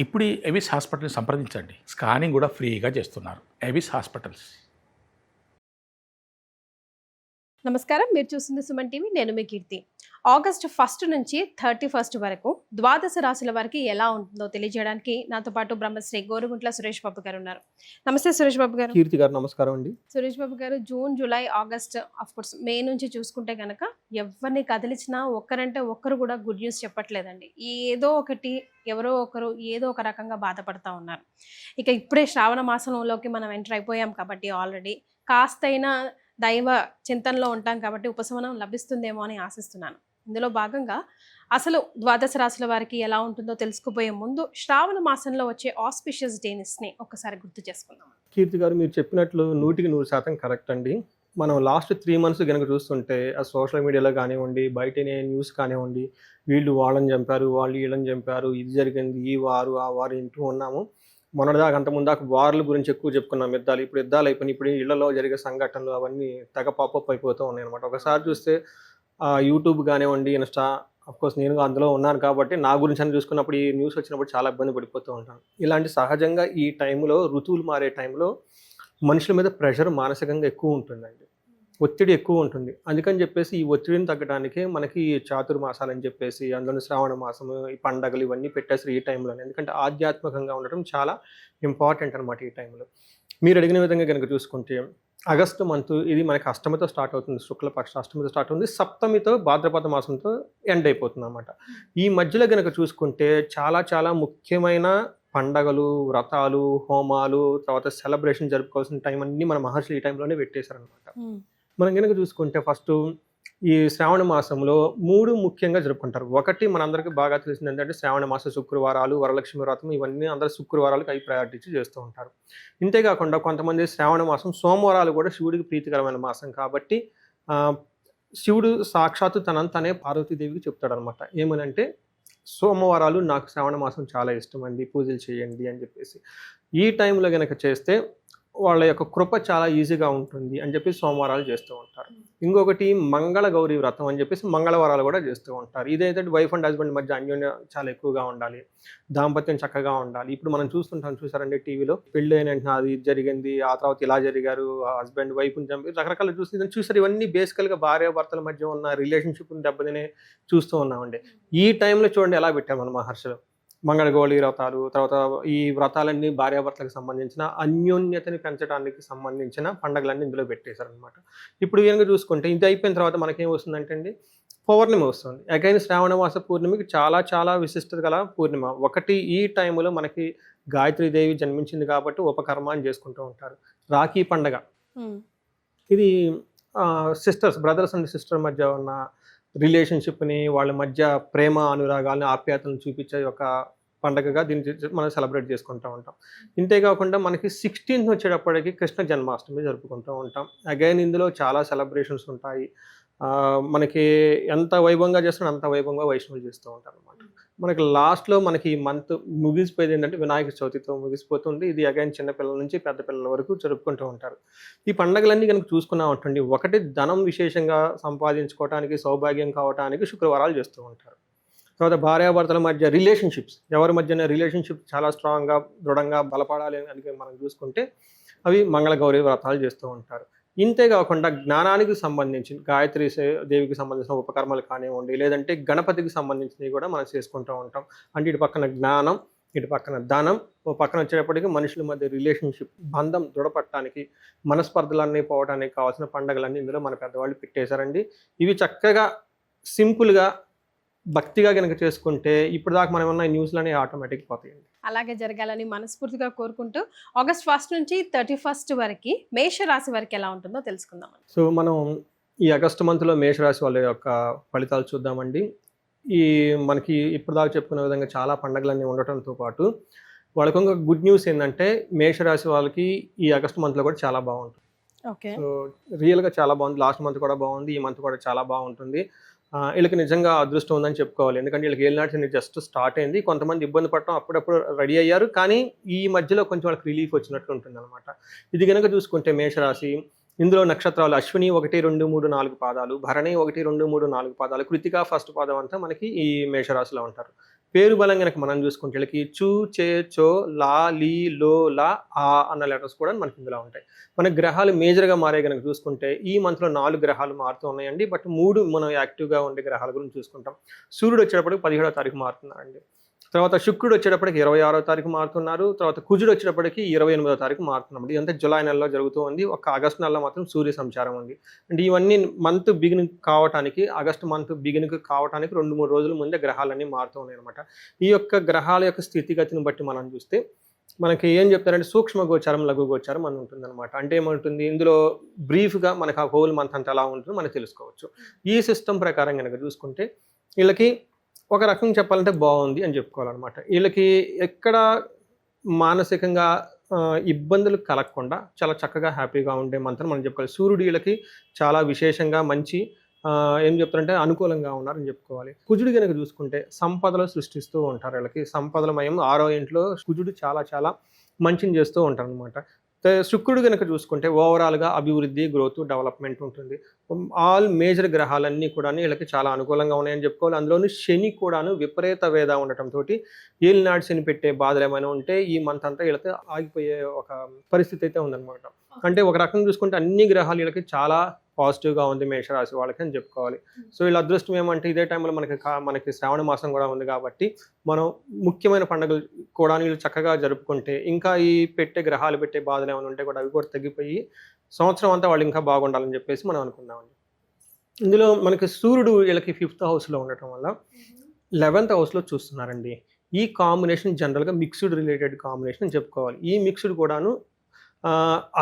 ఇప్పుడు ఎవిస్ హాస్పిటల్ని సంప్రదించండి. స్కానింగ్ కూడా ఫ్రీగా చేస్తున్నారు. ఎవిస్ హాస్పిటల్స్. నమస్కారం. మీరు చూస్తుంది సుమన్ టీవీ నేను మీ కీర్తి. ఆగస్ట్ ఫస్ట్ నుంచి థర్టీ ఫస్ట్ వరకు ద్వాదశ రాశుల వారికి ఎలా ఉంటుందో తెలియజేయడానికి నాతో పాటు బ్రహ్మశ్రీ గోరుగుంట్ల సురేష్ బాబు గారు ఉన్నారు. నమస్తే సురేష్ బాబు గారు. కీర్తి గారు నమస్కారం అండి. సురేష్ బాబు గారు June July August of course May నుంచి చూసుకుంటే కనుక ఎవరిని కదిలించినా ఒక్కరంటే ఒక్కరు కూడా గుడ్ న్యూస్ చెప్పట్లేదండి. ఏదో ఒకటి ఎవరో ఒకరు ఏదో ఒక రకంగా బాధపడతా ఉన్నారు. ఇక ఇప్పుడే శ్రావణ మాసంలోకి మనం ఎంటర్ అయిపోయాం కాబట్టి ఆల్రెడీ కాస్తైనా దైవ చింతనలో ఉంటాం కాబట్టి ఉపశమనం లభిస్తుందేమో అని ఆశిస్తున్నాను. ఇందులో భాగంగా అసలు ద్వాదశ రాశుల వారికి ఎలా ఉంటుందో తెలుసుకుపోయే ముందు శ్రావణ మాసంలో వచ్చే ఆస్పిషియస్ డేనిస్ని ఒకసారి గుర్తు చేసుకుందాం. కీర్తి గారు మీరు చెప్పినట్లు నూటికి నూరు శాతం కరెక్ట్ అండి. మనం లాస్ట్ త్రీ మంత్స్ కనుక చూస్తుంటే ఆ సోషల్ మీడియాలో కానివ్వండి బయట న్యూస్ కానివ్వండి వీళ్ళు వాళ్ళని చంపారు వాళ్ళు వీళ్ళని చంపారు ఇది జరిగింది ఈ వారు ఆ వారు ఇంటూ ఉన్నాము. మొన్నటిదాకా అంత ముందాక వార్ల గురించి ఎక్కువ చెప్పుకున్నాం. యుద్ధాలు ఇప్పుడు యుద్ధాలు అయిపోయినాయి. ఇప్పుడు ఇళ్ళలో జరిగే సంఘటనలు అవన్నీ తెగ పాపప్ అయిపోతూ ఉన్నాయి అనమాట ఒకసారి చూస్తే యూట్యూబ్ కానివ్వండి ఇన్స్టా కోర్స్ నేను అందులో ఉన్నాను కాబట్టి నా గురించి అని చూసుకున్నప్పుడు ఈ న్యూస్ వచ్చినప్పుడు చాలా ఇబ్బంది పడిపోతూ ఉంటాను. ఇలాంటి సహజంగా ఈ టైంలో ఋతువులు మారే టైంలో మనుషుల మీద ప్రెషర్ మానసికంగా ఎక్కువ ఉంటుందండి. ఒత్తిడి ఎక్కువ ఉంటుంది. అందుకని చెప్పేసి ఈ ఒత్తిడిని తగ్గడానికి మనకి చాతుర్మాసాలు అని చెప్పేసి అందులో శ్రావణ మాసము ఈ పండగలు ఇవన్నీ పెట్టేసి ఈ టైంలోనే ఎందుకంటే ఆధ్యాత్మికంగా ఉండటం చాలా ఇంపార్టెంట్ అనమాట ఈ టైంలో మీరు అడిగిన విధంగా కనుక చూసుకుంటే ఆగస్టు మంత్ ఇది మనకి అష్టమితో స్టార్ట్ అవుతుంది. శుక్లపక్ష అష్టమితో స్టార్ట్ అవుతుంది. సప్తమితో భాద్రపద మాసంతో ఎండ్ అయిపోతుంది అనమాట ఈ మధ్యలో కనుక చూసుకుంటే చాలా చాలా ముఖ్యమైన పండగలు వ్రతాలు హోమాలు తర్వాత సెలబ్రేషన్ జరుపుకోవాల్సిన టైం అన్ని మన మహర్షులు ఈ టైంలోనే పెట్టేశారనమాట మనం కనుక చూసుకుంటే ఫస్ట్ ఈ శ్రావణ మాసంలో మూడు ముఖ్యంగా జరుపుకుంటారు. ఒకటి మనందరికీ బాగా తెలిసింది ఏంటంటే శ్రావణ మాస శుక్రవారాలు వరలక్ష్మి వ్రతం ఇవన్నీ అందరూ శుక్రవారాలకు అవి ప్రయారిటీ చేస్తూ ఉంటారు. ఇంతేకాకుండా కొంతమంది శ్రావణ మాసం సోమవారాలు కూడా శివుడికి ప్రీతికరమైన మాసం కాబట్టి శివుడు సాక్షాత్తు తనంతనే పార్వతీదేవికి చెప్తాడనమాట. ఏమనంటే సోమవారాలు నాకు శ్రావణ మాసం చాలా ఇష్టం అండి పూజలు చేయండి అని చెప్పేసి. ఈ టైంలో కనుక చేస్తే వాళ్ళ యొక్క కృప చాలా ఈజీగా ఉంటుంది అని చెప్పి సోమవారాలు చేస్తూ ఉంటారు. ఇంకొకటి మంగళ గౌరీ వ్రతం అని చెప్పేసి మంగళవారాలు కూడా చేస్తూ ఉంటారు. ఇదైతే వైఫ్ అండ్ హస్బెండ్ మధ్య అన్యోన్యం చాలా ఎక్కువగా ఉండాలి. దాంపత్యం చక్కగా ఉండాలి. ఇప్పుడు మనం చూస్తుంటాం చూసారండి టీవీలో పెళ్ళి అయిన వెంటనే అది జరిగింది ఆ తర్వాత ఇలా జరిగారు హస్బెండ్ వైఫ్ చంపి రకరకాల చూసి చూసారు. ఇవన్నీ బేసికల్గా భార్య భర్తల మధ్య ఉన్న రిలేషన్షిప్ని దెబ్బతినే చూస్తూ ఉన్నామండి. ఈ టైంలో చూడండి ఎలా పెట్టాం మన మహర్షులు. మంగళగౌళి వ్రతాలు తర్వాత ఈ వ్రతాలన్నీ భార్యాభర్తలకు సంబంధించిన అన్యోన్యతని పెంచడానికి సంబంధించిన పండగలన్నీ ఇందులో పెట్టేశారనమాట ఇప్పుడు కనుక చూసుకుంటే ఇది అయిపోయిన తర్వాత మనకేం వస్తుందంటే అండి పౌర్ణమి వస్తుంది. అగైన్ శ్రావణ మాస పూర్ణిమకి చాలా చాలా విశిష్టత గల పూర్ణిమ. ఒకటి ఈ టైంలో మనకి గాయత్రీదేవి జన్మించింది కాబట్టి ఉపకర్మ అని చేసుకుంటూ ఉంటారు. రాఖీ పండగ. ఇది సిస్టర్స్ బ్రదర్స్ అండ్ సిస్టర్ మధ్య ఉన్న రిలేషన్షిప్ని వాళ్ళ మధ్య ప్రేమ అనురాగాలను ఆప్యాయతలను చూపించే ఒక పండగగా దీన్ని మనం సెలబ్రేట్ చేసుకుంటూ ఉంటాం. ఇంతే కాకుండా మనకి సిక్స్టీన్త్ వచ్చేటప్పటికి కృష్ణ జన్మాష్టమి జరుపుకుంటూ ఉంటాం. అగైన్ ఇందులో చాలా సెలబ్రేషన్స్ ఉంటాయి. మనకి ఎంత వైభవంగా చేస్తున్నా అంత వైభవంగా వైష్ణవులు చేస్తూ ఉంటారు అనమాట మనకి లాస్ట్లో మనకి ఈ మంత్ ముగిసిపోయేది ఏంటంటే వినాయక చవితితో ముగిసిపోతుంది. ఇది అగైన్ చిన్నపిల్లల నుంచి పెద్ద పిల్లల వరకు జరుపుకుంటూ ఉంటారు. ఈ పండగలన్నీ కనుక చూసుకున్నా ఉంటుంది ఒకటి ధనం విశేషంగా సంపాదించుకోవడానికి సౌభాగ్యం కావడానికి శుక్రవారాలు చేస్తూ ఉంటారు. తర్వాత భార్యాభర్తల మధ్య రిలేషన్షిప్స్ ఎవరి మధ్యన రిలేషన్షిప్ చాలా స్ట్రాంగ్గా దృఢంగా బలపడాలి అని మనం చూసుకుంటే అవి మంగళగౌరి వ్రతాలు చేస్తూ ఉంటారు. ఇంతే కాకుండా జ్ఞానానికి సంబంధించి గాయత్రి దేవికి సంబంధించిన ఉపకర్మలు కానివ్వండి లేదంటే గణపతికి సంబంధించినవి కూడా మనం చేసుకుంటూ ఉంటాం. అంటే ఇటు పక్కన జ్ఞానం ఇటు పక్కన ధనం ఓ పక్కన వచ్చేటప్పటికి మనుషుల మధ్య రిలేషన్షిప్ బంధం దృఢపడటానికి మనస్పర్ధలన్నీ పోవడానికి కావాల్సిన పండగలన్నీ ఇందులో మన పెద్దవాళ్ళు పెట్టేశారండి. ఇవి చక్కగా సింపుల్గా భక్తిగా కనుక చేసుకుంటే ఇప్పుడు దాకా మనం ఉన్న న్యూస్లనే ఆటోమేటిక్ పోతాయండి. అలాగే జరగాలని మనస్ఫూర్తిగా కోరుకుంటూ ఆగస్ట్ ఫస్ట్ నుంచి థర్టీ ఫస్ట్ వరకు మేష రాశి వరకు ఎలా ఉంటుందో తెలుసుకుందాం సో మనం ఈ ఆగస్టు మంత్లో మేషరాశి వాళ్ళ యొక్క ఫలితాలు చూద్దామండి. ఈ మనకి ఇప్పుడు దాకా చెప్పుకునే విధంగా చాలా పండగలన్నీ ఉండటంతో పాటు వాళ్ళకి ఒక గుడ్ న్యూస్ ఏంటంటే మేషరాశి వాళ్ళకి ఈ ఆగస్టు మంత్లో కూడా చాలా బాగుంటుంది. ఓకే. సో రియల్గా చాలా బాగుంది. లాస్ట్ మంత్ కూడా బాగుంది. ఈ మంత్ కూడా చాలా బాగుంటుంది. వీళ్ళకి నిజంగా అదృష్టం ఉందని చెప్పుకోవాలి. ఎందుకంటే వీళ్ళకి ఏలినాటి జస్ట్ స్టార్ట్ అయింది. కొంతమంది ఇబ్బంది పడటం అప్పుడప్పుడు రెడీ అయ్యారు. కానీ ఈ మధ్యలో కొంచెం వాళ్ళకి రిలీఫ్ వచ్చినట్లు ఉంటుంది అనమాట ఇది కనుక చూసుకుంటే మేషరాశి ఇందులో నక్షత్రాలు అశ్విని ఒకటి రెండు మూడు నాలుగు పాదాలు భరణి ఒకటి రెండు మూడు నాలుగు పాదాలు కృతిక ఫస్ట్ పాదం అంతా మనకి ఈ మేషరాశిలో ఉంటారు. పేరు బలం కనుక మనం చూసుకుంటే వీళ్ళకి చూ చే చో లా లీ లో లా ఆ అన్న లెటర్స్ కూడా మనకి ఇందులో ఉంటాయి. మన గ్రహాలు మేజర్గా మారే కనుక చూసుకుంటే ఈ మంత్లో నాలుగు గ్రహాలు మారుతూ ఉన్నాయండి. బట్ మూడు మనం యాక్టివ్గా ఉండే గ్రహాల గురించి చూసుకుంటాం. సూర్యుడు వచ్చేటప్పటికి పదిహేడవ తారీఖు మారుతున్నారండి. తర్వాత శుక్రుడు వచ్చేటప్పటికి ఇరవై ఆరో తారీఖు మారుతున్నారు. తర్వాత కుజుడు వచ్చేటప్పటికి ఇరవై ఎనిమిదో తారీఖు మారుతున్నాం ఇదంతా జులై నెలలో జరుగుతూ ఉంది. ఒక ఆగస్టు నెలలో మాత్రం సూర్య సంచారం ఉంది. అంటే ఇవన్నీ మంత్ బిగిన్ కావటానికి ఆగస్టు మంత్ బిగిన్ కావటానికి రెండు మూడు రోజుల ముందే గ్రహాలన్నీ మారుతూ ఉన్నాయి అనమాట ఈ యొక్క గ్రహాల యొక్క స్థితిగతిని బట్టి మనం చూస్తే మనకి ఏం చెప్తారంటే సూక్ష్మ గోచారం లఘు గోచారం అని ఉంటుంది అనమాట అంటే ఏమంటుంది? ఇందులో బ్రీఫ్గా మనకు ఆ హోల్ మంత్ అంతా ఎలా ఉంటుందో మనం తెలుసుకోవచ్చు. ఈ సిస్టమ్ ప్రకారం కనుక చూసుకుంటే వీళ్ళకి ఒక రకం చెప్పాలంటే బాగుంది అని చెప్పుకోవాలన్నమాట. వీళ్ళకి ఎక్కడ మానసికంగా ఇబ్బందులు కలగకుండా చాలా చక్కగా హ్యాపీగా ఉండే మంత్రం మనం చెప్పుకోవాలి. సూర్యుడు వీళ్ళకి చాలా విశేషంగా మంచి ఏం చెప్తారంటే అనుకూలంగా ఉన్నారని చెప్పుకోవాలి. కుజుడు కనుక చూసుకుంటే సంపదలు సృష్టిస్తూ ఉంటారు వీళ్ళకి. సంపదలమయం ఆరో ఇంట్లో కుజుడు చాలా చాలా మంచిని చేస్తూ ఉంటారనమాట శుక్రుడు కనుక చూసుకుంటే ఓవరాల్గా అభివృద్ధి గ్రోత్ డెవలప్మెంట్ ఉంటుంది. ఆల్ మేజర్ గ్రహాలన్నీ కూడా వీళ్ళకి చాలా అనుకూలంగా ఉన్నాయని చెప్పుకోవాలి. అందులోనూ శని కూడాను విపరీత వేద ఉండటంతో ఏలినాడు శని పెట్టే బాధలు ఏమైనా ఉంటే ఈ మంత్ అంతా వీళ్ళకి ఆగిపోయే ఒక పరిస్థితి అయితే ఉందన్నమాట. అంటే ఒక రకం చూసుకుంటే అన్ని గ్రహాలు వీళ్ళకి చాలా పాజిటివ్గా ఉంది మేషరాశి వాళ్ళకి అని చెప్పుకోవాలి. సో వీళ్ళ అదృష్టం ఏమంటే ఇదే టైంలో మనకి కా- మనకి శ్రావణ మాసం కూడా ఉంది కాబట్టి మనం ముఖ్యమైన పండుగలు కూడా వీళ్ళు చక్కగా జరుపుకుంటే ఇంకా ఈ పెట్టే గ్రహాలు పెట్టే బాధలు ఏమైనా ఉంటే కూడా అవి కూడా తగ్గిపోయి సంవత్సరం అంతా వాళ్ళు ఇంకా బాగుండాలని చెప్పేసి మనం అనుకుందామండి. ఇందులో మనకి సూర్యుడు వీళ్ళకి ఫిఫ్త్ హౌస్లో ఉండటం వల్ల లెవెన్త్ హౌస్లో చూస్తున్నారండి. ఈ కాంబినేషన్ జనరల్గా మిక్స్డ్ రిలేటెడ్ కాంబినేషన్ చెప్పుకోవాలి. ఈ మిక్స్డ్ కూడాను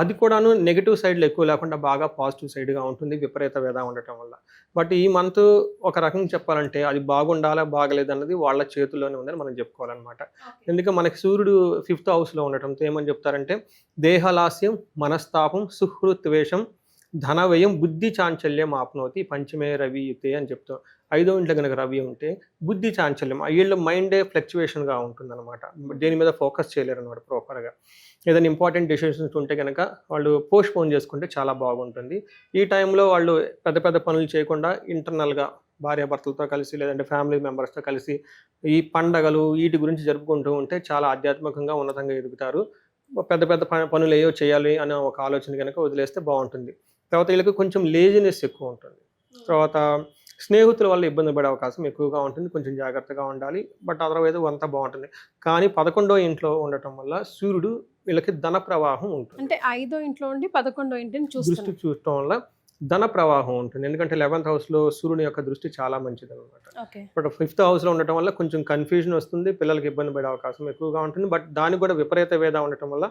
అది కూడాను నెగిటివ్ సైడ్లో ఎక్కువ లేకుండా బాగా పాజిటివ్ సైడ్గా ఉంటుంది విపరీత వేద ఉండటం వల్ల. బట్ ఈ మంత్ ఒక రకం చెప్పాలంటే అది బాగుండాలా బాగలేదు అన్నది వాళ్ళ చేతుల్లోనే ఉందని మనం చెప్పుకోవాలన్నమాట. ఎందుకంటే మనకి సూర్యుడు ఫిఫ్త్ హౌస్లో ఉండటంతో ఏమని చెప్తారంటే దేహలాస్యం మనస్తాపం సుహృత్వేషం ధన వ్యయం బుద్ధి చాంచల్యం ఆప్నోతి పంచమే రవి యుతే అని చెప్తాం. ఐదో ఇంట్లో కనుక రవి ఉంటే బుద్ధి చాంచల్యం వీళ్ళ మైండే ఫ్లక్చువేషన్గా ఉంటుంది అనమాట దేని మీద ఫోకస్ చేయలేరు అనమాట ప్రాపర్గా. ఏదైనా ఇంపార్టెంట్ డెసిషన్స్ ఉంటే కనుక వాళ్ళు పోస్ట్ పోన్ చేసుకుంటే చాలా బాగుంటుంది. ఈ టైంలో వాళ్ళు పెద్ద పెద్ద పనులు చేయకుండా ఇంటర్నల్గా భార్యాభర్తలతో కలిసి లేదంటే ఫ్యామిలీ మెంబర్స్తో కలిసి ఈ పండగలు వీటి గురించి జరుపుకుంటూ ఉంటే చాలా ఆధ్యాత్మికంగా ఉన్నతంగా ఎదుగుతారు. పెద్ద పెద్ద ప- పనులు ఏవో చేయాలి అనే ఒక ఆలోచన కనుక వదిలేస్తే బాగుంటుంది. తర్వాత వీళ్ళకి కొంచెం లేజినెస్ ఎక్కువ ఉంటుంది. తర్వాత స్నేహితుల వల్ల ఇబ్బంది పడే అవకాశం ఎక్కువగా ఉంటుంది. కొంచెం జాగ్రత్తగా ఉండాలి. బట్ అదర్వైజ్ అంతా బాగుంటుంది. కానీ పదకొండో ఇంట్లో ఉండటం వల్ల సూర్యుడు వీళ్ళకి ధన ప్రవాహం ఉంటుంది. అంటే ఐదో ఇంట్లో ఉండి పదకొండో ఇంటిని దృష్టి చూస్తున్నాం చూడటం వల్ల ధన ప్రవాహం ఉంటుంది. ఎందుకంటే లెవెన్త్ హౌస్లో సూర్యుని యొక్క దృష్టి చాలా మంచిది అనమాట బట్ ఫిఫ్త్ హౌస్లో ఉండటం వల్ల కొంచెం కన్ఫ్యూజన్ వస్తుంది పిల్లలకి ఇబ్బంది పడే అవకాశం ఎక్కువగా ఉంటుంది. బట్ దానికి కూడా విపరీత వేద ఉండటం వల్ల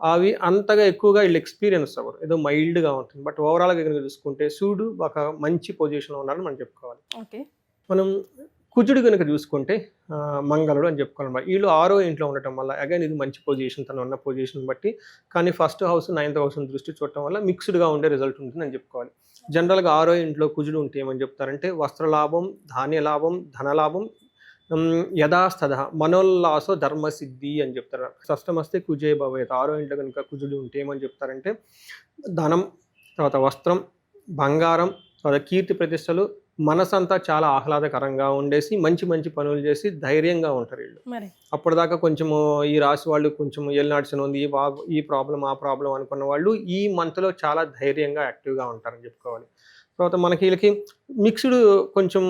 అవి అంతగా ఎక్కువగా వీళ్ళు ఎక్స్పీరియన్స్ అవ్వరు. ఏదో మైల్డ్గా ఉంటుంది. బట్ ఓవరాల్గా కనుక చూసుకుంటే సూర్యుడు ఒక మంచి పొజిషన్లో ఉన్నారని మనం చెప్పుకోవాలి. ఓకే. మనం కుజుడు కనుక చూసుకుంటే మంగళుడు అని చెప్పుకోవాలన్నమాట వీళ్ళు ఆరో ఇంట్లో ఉండటం వల్ల అగైన్ ఇది మంచి పొజిషన్ తను ఉన్న పొజిషన్ బట్టి కానీ ఫస్ట్ హౌస్ నైన్త్ హౌస్ దృష్టి చూడటం వల్ల మిక్స్డ్గా ఉండే రిజల్ట్ ఉంటుందని చెప్పుకోవాలి. జనరల్గా ఆరో ఇంట్లో కుజుడు ఉంటే ఏమని చెప్తారంటే వస్త్రలాభం ధాన్య లాభం ధనలాభం ఉమ్, యథాస్థద మనోల్లాసో ధర్మసిద్ధి అని చెప్తారు. షష్టమస్తే కుజే భవేత్. ఆరో ఇంట్లో కనుక కుజుడు ఉంటే ఏమని చెప్తారంటే ధనం తర్వాత వస్త్రం బంగారం తర్వాత కీర్తి ప్రతిష్టలు మనసంతా చాలా ఆహ్లాదకరంగా ఉండేసి మంచి మంచి పనులు చేసి ధైర్యంగా ఉంటారు వీళ్ళు. అప్పటిదాకా కొంచెము ఈ రాశి వాళ్ళు కొంచెం ఏలినాడ్సిన ఉంది ఈ ప్రాబ్లం ఆ ప్రాబ్లం అనుకున్న వాళ్ళు ఈ మంత్లో చాలా ధైర్యంగా యాక్టివ్గా ఉంటారని చెప్పుకోవాలి. తర్వాత మనకి వీళ్ళకి మిక్స్డ్ కొంచెం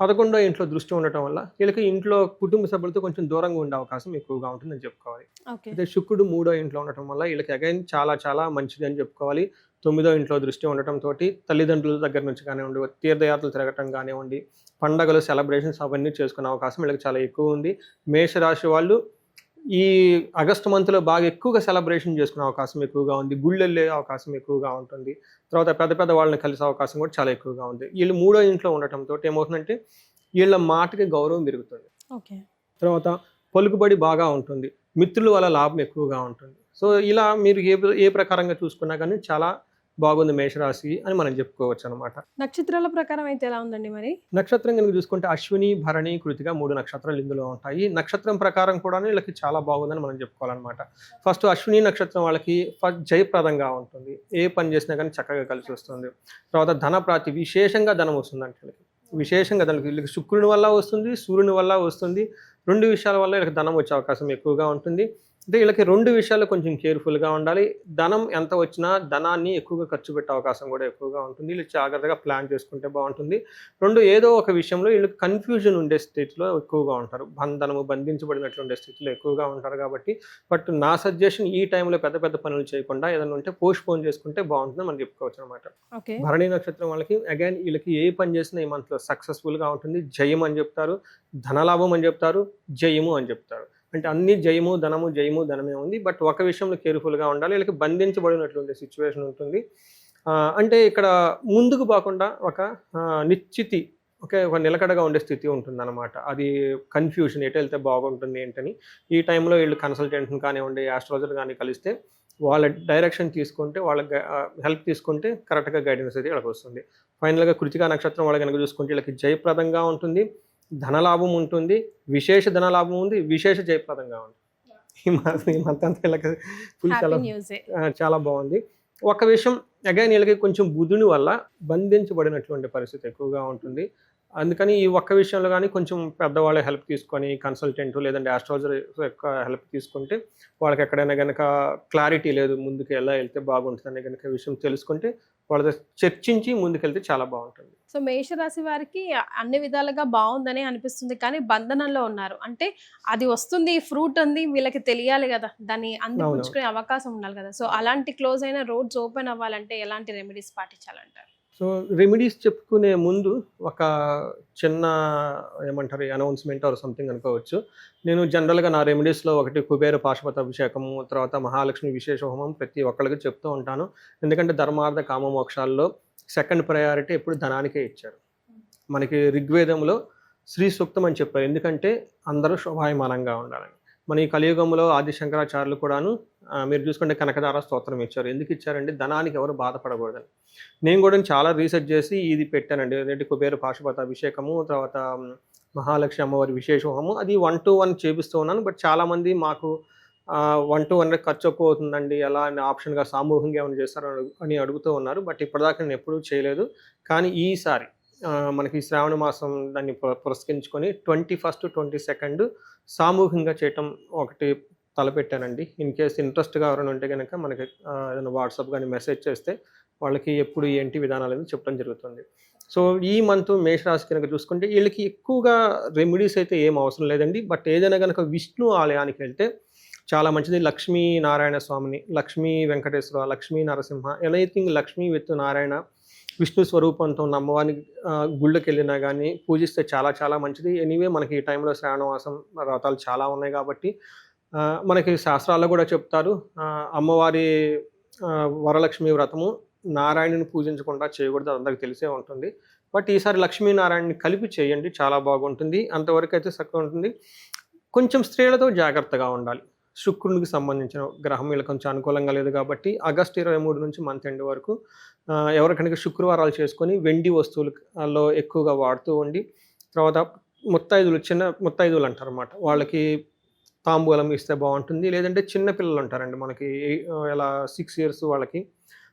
పదకొండో ఇంట్లో దృష్టి ఉండటం వల్ల వీళ్ళకి ఇంట్లో కుటుంబ సభ్యులతో కొంచెం దూరంగా ఉండే అవకాశం ఎక్కువగా ఉంటుందని చెప్పుకోవాలి. అయితే శుక్రుడు మూడో ఇంట్లో ఉండటం వల్ల వీళ్ళకి అగైన్ చాలా చాలా మంచిది అని చెప్పుకోవాలి. తొమ్మిదో ఇంట్లో దృష్టి ఉండటం తోటి తల్లిదండ్రుల దగ్గర నుంచి కానివ్వండి తీర్థయాత్రలు తిరగటం కానివ్వండి పండగలు సెలబ్రేషన్స్ అవన్నీ చేసుకునే అవకాశం వీళ్ళకి చాలా ఎక్కువ ఉంది. మేషరాశి వాళ్ళు ఈ ఆగస్టు మంత్లో బాగా ఎక్కువగా సెలబ్రేషన్ చేసుకునే అవకాశం ఎక్కువగా ఉంది. గుళ్ళు వెళ్ళే అవకాశం ఎక్కువగా ఉంటుంది. తర్వాత పెద్ద పెద్ద వాళ్ళని కలిసే అవకాశం కూడా చాలా ఎక్కువగా ఉంది. వీళ్ళు మూడో ఇంట్లో ఉండటంతో ఏమవుతుందంటే వీళ్ళ మాటకి గౌరవం పెరుగుతుంది. ఓకే. తర్వాత పలుకుబడి బాగా ఉంటుంది. మిత్రుల వల్ల లాభం ఎక్కువగా ఉంటుంది. సో ఇలా మీరు ఏ ఏ ప్రకారంగా చూసుకున్నా కానీ చాలా బాగుంది మేషరాశి అని మనం చెప్పుకోవచ్చు అనమాట నక్షత్రాల ప్రకారం అయితే ఎలా ఉందండి మరి? నక్షత్రం కనుక చూసుకుంటే అశ్విని భరణి కృతిగా మూడు నక్షత్రాలు ఇందులో ఉంటాయి. నక్షత్రం ప్రకారం కూడా వీళ్ళకి చాలా బాగుందని మనం చెప్పుకోవాలన్నమాట. ఫస్ట్ అశ్విని నక్షత్రం వాళ్ళకి ఫస్ట్ జయప్రదంగా ఉంటుంది. ఏ పని చేసినా కానీ చక్కగా కలిసి వస్తుంది. తర్వాత ధన ప్రాప్తి విశేషంగా ధనం వస్తుంది అంటే వీళ్ళకి. విశేషంగా దానికి వీళ్ళకి శుక్రుని వల్ల వస్తుంది సూర్యుని వల్ల వస్తుంది. రెండు విషయాల వల్ల వీళ్ళకి ధనం వచ్చే అవకాశం ఎక్కువగా ఉంటుంది. అంటే వీళ్ళకి రెండు విషయాలు కొంచెం కేర్ఫుల్గా ఉండాలి. ధనం ఎంత వచ్చినా ధనాన్ని ఎక్కువగా ఖర్చు పెట్టే అవకాశం కూడా ఎక్కువగా ఉంటుంది. వీళ్ళు జాగ్రత్తగా ప్లాన్ చేసుకుంటే బాగుంటుంది. రెండు ఏదో ఒక విషయంలో వీళ్ళకి కన్ఫ్యూజన్ ఉండే స్థితిలో ఎక్కువగా ఉంటారు. బంధనము బంధించబడినట్లు ఉండే స్థితిలో ఎక్కువగా ఉంటారు కాబట్టి. బట్ నా సజెషన్ ఈ టైంలో పెద్ద పెద్ద పనులు చేయకుండా ఏదైనా ఉంటే పోస్ట్ పోన్ చేసుకుంటే బాగుంటుంది మనం చెప్పుకోవచ్చు అనమాట భరణి నక్షత్రం వాళ్ళకి అగైన్ వీళ్ళకి ఏ పని చేసినా ఈ మంత్లో సక్సెస్ఫుల్గా ఉంటుంది. జయం అని చెప్తారు. ధనలాభం అని చెప్తారు. జయము అని చెప్తారు. అంటే అన్ని జయము ధనము జయము ధనమే ఉంది. బట్ ఒక విషయంలో కేర్ఫుల్గా ఉండాలి. వీళ్ళకి బంధించబడినటువంటి సిచ్యువేషన్ ఉంటుంది. అంటే ఇక్కడ ముందుకు పోకుండా ఒక నిశ్చితి ఓకే ఒక నిలకడగా ఉండే స్థితి ఉంటుందన్నమాట. అది కన్ఫ్యూషన్ ఎటు వెళ్తే బాగుంటుంది ఏంటని. ఈ టైంలో వీళ్ళు కన్సల్టెంట్ని కానివ్వండి ఆస్ట్రాలజర్ కానీ కలిస్తే వాళ్ళ డైరెక్షన్ తీసుకుంటే వాళ్ళ హెల్ప్ తీసుకుంటే కరెక్ట్గా గైడెన్స్ అయితే వీళ్ళకి వస్తుంది. ఫైనల్గా కృతికా నక్షత్రం వాళ్ళ కనుక చూసుకుంటే వీళ్ళకి జయప్రదంగా ఉంటుంది. ధనలాభం ఉంటుంది విశేష ధనలాభం ఉంది విశేష జయప్రదంగా ఉంది. ఈ మంత్ ఈ మంత్ అంతా వీళ్ళకి ఫుల్ చాలా చాలా బాగుంది. ఒక విషయం అగైన్ వీళ్ళకి కొంచెం బుధుని వల్ల బంధించబడినటువంటి పరిస్థితి ఎక్కువగా ఉంటుంది. అందుకని ఈ ఒక్క విషయంలో కానీ కొంచెం పెద్దవాళ్ళ హెల్ప్ తీసుకొని కన్సల్టెంట్ లేదంటే ఆస్ట్రాలజర్ యొక్క హెల్ప్ తీసుకుంటే వాళ్ళకి ఎక్కడైనా కనుక క్లారిటీ లేదు ముందుకు ఎలా వెళ్తే బాగుంటుందనే కనుక విషయం తెలుసుకుంటే వాళ్ళతో చర్చించి ముందుకెళ్తే చాలా బాగుంటుంది. సో మేషరాశి వారికి అన్ని విధాలుగా బాగుందని అనిపిస్తుంది. కానీ బంధనంలో ఉన్నారు. అంటే అది వస్తుంది ఫ్రూట్ ఉంది వీళ్ళకి తెలియాలి కదా. దాన్ని అందిపుచ్చుకునే అవకాశం ఉండాలి కదా. సో అలాంటి క్లోజ్ అయిన రోడ్స్ ఓపెన్ అవ్వాలంటే ఎలాంటి రెమెడీస్ పాటించాలంటారు? సో రెమెడీస్ చెప్పుకునే ముందు ఒక చిన్న ఏమంటారు అనౌన్స్మెంట్ ఆర్ సంథింగ్ అనుకోవచ్చు. నేను జనరల్గా నా రెమెడీస్లో ఒకటి కుబేర పాశుపత అభిషేకము తర్వాత మహాలక్ష్మి విశేష హోమం ప్రతి ఒక్కరికి చెప్తూ ఉంటాను. ఎందుకంటే ధర్మార్థ కామ మోక్షాల్లో సెకండ్ ప్రయారిటీ ఎప్పుడు ధనానికే ఇచ్చారు. మనకి ఋగ్వేదంలో శ్రీ సూక్తం అని చెప్పారు. ఎందుకంటే అందరూ శోభాయమానంగా ఉండాలని. మన ఈ కలియుగంలో ఆది శంకరాచార్యులు కూడాను మీరు చూసుకుంటే కనకదార స్తోత్రం ఇచ్చారు. ఎందుకు ఇచ్చారంటే ధనానికి ఎవరు బాధపడకూడదని. నేను కూడా చాలా రీసెర్చ్ చేసి ఇది పెట్టానండి. ఏంటంటే కుబేర పాశుపత అభిషేకము తర్వాత మహాలక్ష్మి అమ్మవారి విశేష అది వన్ టు వన్ చేపిస్తూ ఉన్నాను. బట్ చాలామంది మాకు వన్ టు వన్ ఖర్చు ఎక్కువ అవుతుందండి. ఎలా అని ఆప్షన్గా సామూహికంగా ఏమైనా చేస్తారో అని అడుగు- అని అడుగుతూ ఉన్నారు. బట్ ఇప్పటిదాకా నేను ఎప్పుడూ చేయలేదు. కానీ ఈసారి మనకి శ్రావణ మాసం దాన్ని పు- పురస్కరించుకొని ట్వంటీ ఫస్ట్ ట్వంటీ సెకండ్ సామూహికంగా చేయటం ఒకటి తలపెట్టానండి. ఇన్ కేస్ ఇంట్రెస్ట్గా ఎవరైనా ఉంటే కనుక మనకి ఏదైనా వాట్సాప్ కానీ మెసేజ్ చేస్తే వాళ్ళకి ఎప్పుడు ఏంటి విధానాలు అనేది చెప్పడం జరుగుతుంది. సో ఈ మంత్ మేషరాశి కనుక చూసుకుంటే వీళ్ళకి ఎక్కువగా రెమెడీస్ అయితే ఏం అవసరం లేదండి. బట్ ఏదైనా కనుక విష్ణు ఆలయానికి వెళ్తే చాలా మంచిది. లక్ష్మీ నారాయణ స్వామిని లక్ష్మీ వెంకటేశ్వర లక్ష్మీ నరసింహ ఎనీథింగ్ లక్ష్మీ విత్ నారాయణ విష్ణు స్వరూపంతో అమ్మవారిని గుళ్ళకి వెళ్ళినా కానీ పూజిస్తే చాలా చాలా మంచిది. ఎనీవే మనకి ఈ టైంలో శ్రావణవాసం వ్రతాలు చాలా ఉన్నాయి కాబట్టి మనకి శాస్త్రాల్లో కూడా చెప్తారు అమ్మవారి వరలక్ష్మి వ్రతము నారాయణుని పూజించకుండా చేయకూడదు అందరికీ అందరికి తెలిసే ఉంటుంది. బట్ ఈసారి లక్ష్మీనారాయణని కలిపి చేయండి చాలా బాగుంటుంది. అంతవరకు అయితే చక్కగా ఉంటుంది. కొంచెం స్త్రీలతో జాగ్రత్తగా ఉండాలి. శుక్రునికి సంబంధించిన గ్రహం వీళ్ళకి కొంచెం అనుకూలంగా లేదు కాబట్టి ఆగస్ట్ ఇరవై మూడు నుంచి మంత్ ఎండ్ వరకు ఎవరికైనా శుక్రవారాలు చేసుకొని వెండి వస్తువులలో ఎక్కువగా వాడుతూ ఉండి తర్వాత ముత్తైదులు చిన్న ముత్తైదులు అంటారు అనమాట వాళ్ళకి తాంబూలం ఇస్తే బాగుంటుంది. లేదంటే చిన్న పిల్లలు ఉంటారండి మనకి ఇలా ఎలా సిక్స్ ఇయర్స్ వాళ్ళకి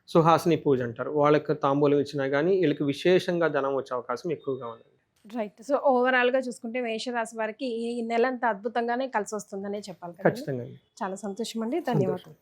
సుహాసిని పూజ అంటారు. వాళ్ళకి తాంబూలం ఇచ్చినా కానీ వీళ్ళకి విశేషంగా ధనం వచ్చే అవకాశం ఎక్కువగా ఉంది. రైట్. సో ఓవరాల్గా చూసుకుంటే మేషరాశి వారికి ఈ నెల అంతా అద్భుతంగానే కలిసి వస్తుందనే చెప్పాలి కదా ఖచ్చితంగా చాలా సంతోషం అండి ధన్యవాదాలు.